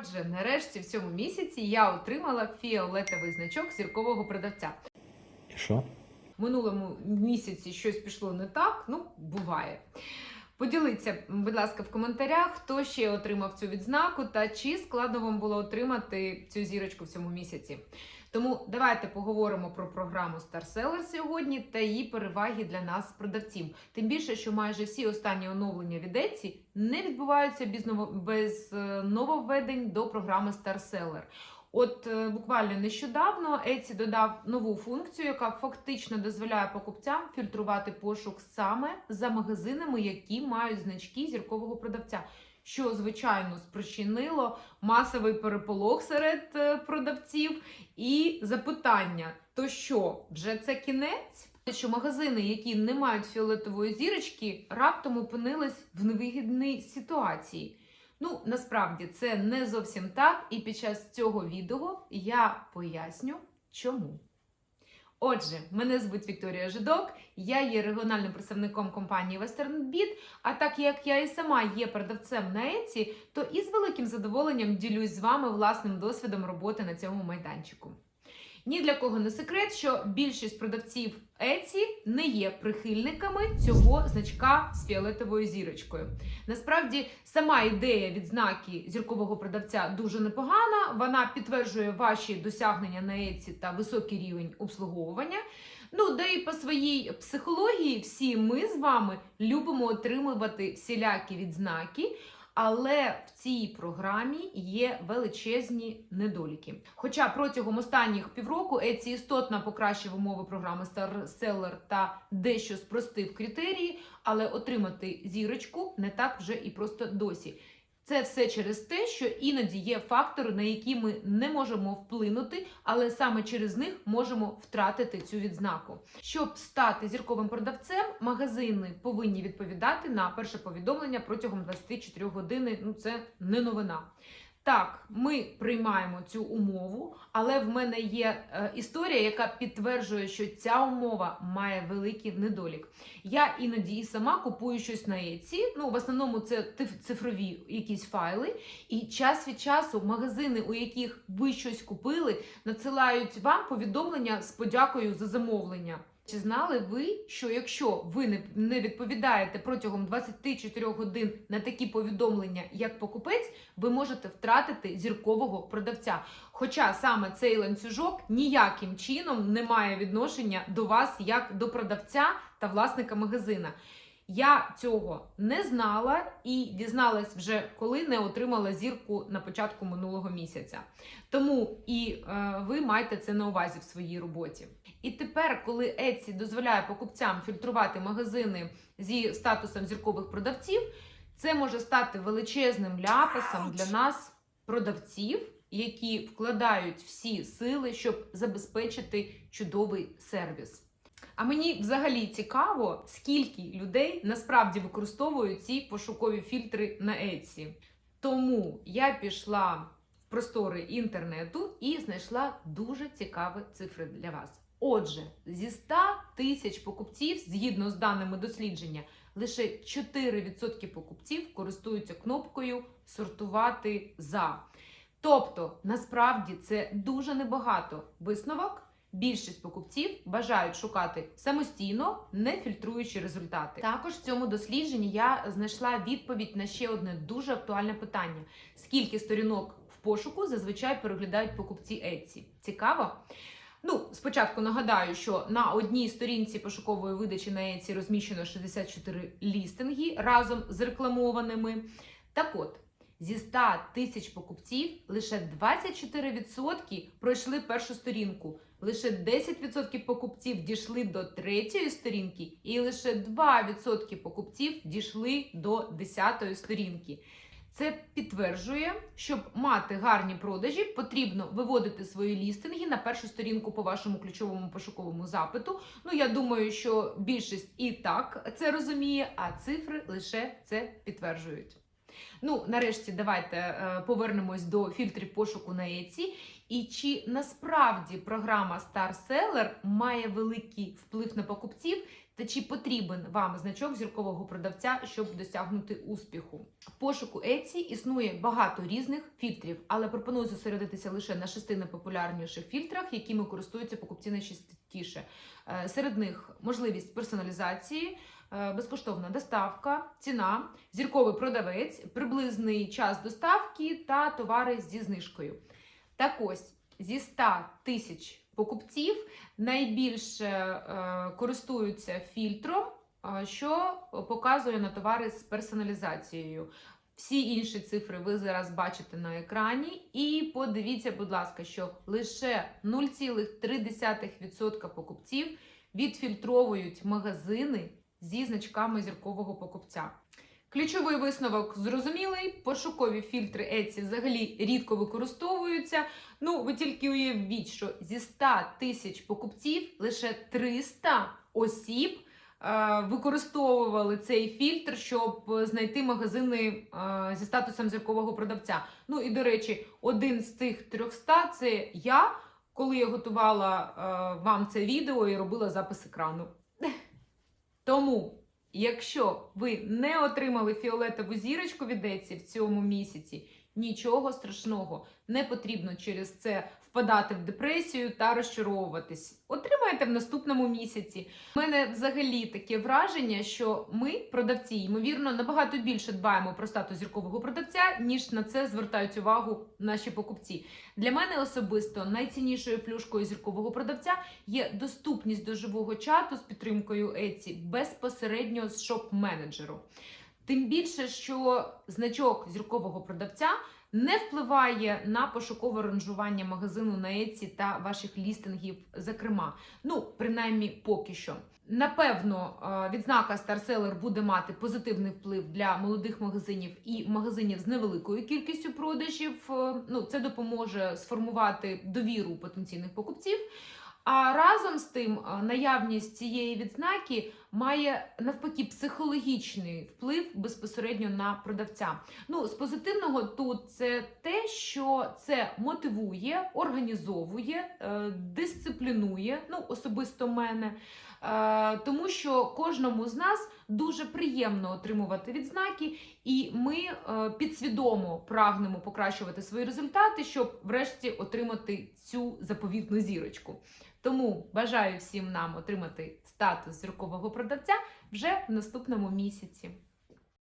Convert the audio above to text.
Отже, нарешті в цьому місяці я отримала фіолетовий значок зіркового продавця. І що? Минулому місяці щось пішло не так, ну буває. Поділіться, будь ласка, в коментарях, хто ще отримав цю відзнаку та чи складно вам було отримати цю зірочку в цьому місяці. Тому давайте поговоримо про програму Star Seller сьогодні та її переваги для нас, продавців. Тим більше, що майже всі останні оновлення від Etsy не відбуваються без, е, нововведень до програми Star Seller. От е, буквально нещодавно Etsy додав нову функцію, яка фактично дозволяє покупцям фільтрувати пошук саме за магазинами, які мають значки зіркового продавця. Що звичайно спричинило масовий переполох серед е, продавців і запитання: то що, вже це кінець? Що магазини, які не мають фіолетової зірочки, раптом опинились в невигідній ситуації. Ну, насправді це не зовсім так, і під час цього відео я поясню, чому. Отже, мене звуть Вікторія Жидок, я є регіональним представником компанії WesternBit, а так як я і сама є продавцем на Etsy, то із великим задоволенням ділюсь з вами власним досвідом роботи на цьому майданчику. Ні для кого не секрет, що більшість продавців Etsy не є прихильниками цього значка з фіолетовою зірочкою. Насправді, сама ідея відзнаки зіркового продавця дуже непогана. Вона підтверджує ваші досягнення на Etsy та високий рівень обслуговування. Ну, де і по своїй психології всі ми з вами любимо отримувати всілякі відзнаки. Але в цій програмі є величезні недоліки. Хоча протягом останніх півроку Еці істотно покращив умови програми Seller та дещо спростив критерії, але отримати зірочку не так вже і просто досі. Це все через те, що іноді є фактори, на які ми не можемо вплинути, але саме через них можемо втратити цю відзнаку. Щоб стати зірковим продавцем, магазини повинні відповідати на перше повідомлення протягом 24 години. Ну це не новина. Так, ми приймаємо цю умову, але в мене є е, історія, яка підтверджує, що ця умова має великий недолік. Я іноді і сама купую щось на Etsy, ну в основному це цифрові якісь файли, і час від часу магазини, у яких ви щось купили, надсилають вам повідомлення з подякою за замовлення. Чи знали ви, що якщо ви не, відповідаєте протягом 24 годин на такі повідомлення, як покупець, ви можете втратити зіркового продавця? Хоча саме цей ланцюжок ніяким чином не має відношення до вас як до продавця та власника магазина. Я цього не знала і дізналась вже коли не отримала зірку на початку минулого місяця. Тому і е, ви маєте це на увазі в своїй роботі. І тепер, коли Etsy дозволяє покупцям фільтрувати магазини зі статусом зіркових продавців, це може стати величезним ляпасом для нас, продавців, які вкладають всі сили, щоб забезпечити чудовий сервіс. А мені взагалі цікаво, скільки людей насправді використовують ці пошукові фільтри на Etsy. Тому я пішла в простори інтернету і знайшла дуже цікаві цифри для вас. Отже, зі 100 тисяч покупців, згідно з даними дослідження, лише 4% покупців користуються кнопкою сортувати за. Тобто, насправді це дуже небагато висновок. Більшість покупців бажають шукати самостійно, не фільтруючи результати. Також в цьому дослідженні я знайшла відповідь на ще одне дуже актуальне питання: скільки сторінок в пошуку зазвичай переглядають покупці Etsy? Цікаво? Ну, спочатку нагадаю, що на одній сторінці пошукової видачі на Etsy розміщено 64 лістинги разом з рекламованими. Так от, зі 100 тисяч покупців лише 24% пройшли першу сторінку, лише 10% покупців дійшли до третьої сторінки, і лише 2% покупців дійшли до 10 сторінки. Це підтверджує, щоб мати гарні продажі, потрібно виводити свої лістинги на першу сторінку по вашому ключовому пошуковому запиту. Ну, я думаю, що більшість і так це розуміє, а цифри лише це підтверджують. Ну, нарешті, давайте е, повернемось до фільтрів пошуку на Etsy. І чи насправді програма Star має великий вплив на покупців, Та чи потрібен вам значок зіркового продавця, щоб досягнути успіху? В пошуку Etsy існує багато різних фільтрів, але пропоную зосередитися лише на шести найпопулярніших фільтрах, якими користуються покупці найчастіше. Е, Серед них можливість персоналізації, е, безкоштовна доставка, ціна, зірковий продавець, приблизний час доставки та товари зі знижкою. Так ось зі 100 тисяч покупців найбільше е, користуються фільтром, е, що показує на товари з персоналізацією. Всі інші цифри ви зараз бачите на екрані. І подивіться, будь ласка, що лише 0,3% покупців відфільтровують магазини зі значками зіркового покупця. Ключовий висновок зрозумілий. Пошукові фільтри Etsy взагалі рідко використовуються. Ну, ви тільки уявіть, що зі 100 тисяч покупців лише 300 осіб е, використовували цей фільтр, щоб знайти магазини е, зі статусом зіркового продавця. Ну і до речі, один з тих 300 – це я, коли я готувала е, вам це відео і робила запис екрану. Тому. Якщо ви не отримали фіолетову зірочку від Еці в цьому місяці, нічого страшного, не потрібно через це впадати в депресію та розчаровуватись. Отримаєте в наступному місяці. У мене взагалі таке враження, що ми, продавці, ймовірно, набагато більше дбаємо про статус зіркового продавця, ніж на це звертають увагу наші покупці. Для мене особисто найціннішою плюшкою зіркового продавця є доступність до живого чату з підтримкою Etsy безпосередньо з шоп-менеджеру. Тим більше, що значок зіркового продавця не впливає на пошукове ранжування магазину на Etsy та ваших лістингів, зокрема. Ну, принаймні, поки що. Напевно, е, відзнака Старселер буде мати позитивний вплив для молодих магазинів і магазинів з невеликою кількістю продажів. Е, Ну, це допоможе сформувати довіру потенційних покупців. А разом з тим, е, наявність цієї відзнаки має навпаки психологічний вплив безпосередньо на продавця. Ну, з позитивного тут це те, що це мотивує, організовує, е, дисциплінує, ну особисто мене. Е, Тому що кожному з нас дуже приємно отримувати відзнаки, і ми е, підсвідомо прагнемо покращувати свої результати, щоб врешті отримати цю заповітну зірочку. Тому бажаю всім нам отримати статус зіркового продавця вже в наступному місяці.